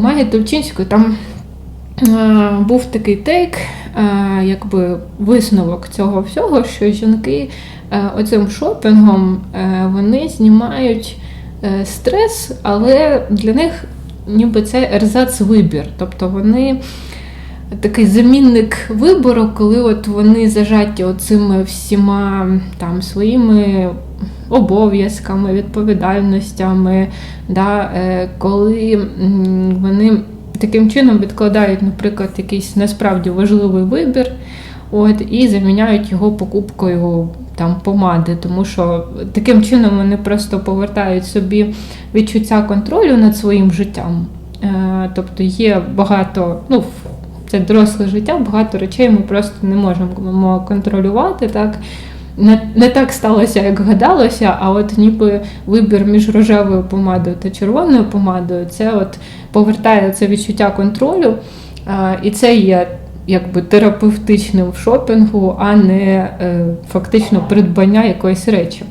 Магі Товчинської там е, був такий тейк, е, якби висновок цього всього, що жінки е, оцим шопінгом вони знімають стрес, але для них ніби це ерзац вибір. Тобто вони такий замінник вибору, коли от вони зажаті оцими всіма там своїми обов'язками, відповідальностями, да, е, коли вони таким чином відкладають, наприклад, якийсь насправді важливий вибір. От, і заміняють його покупкою там помади, тому що таким чином вони просто повертають собі відчуття контролю над своїм життям. Е, тобто є багато, ну, це доросле життя, багато речей ми просто не можемо контролювати. Так? Не, не так сталося, як гадалося, а от ніби вибір між рожевою помадою та червоною помадою, це от повертає це відчуття контролю, а, і це є якби терапевтичним шопінгу, а не е, фактично придбання якоїсь речі.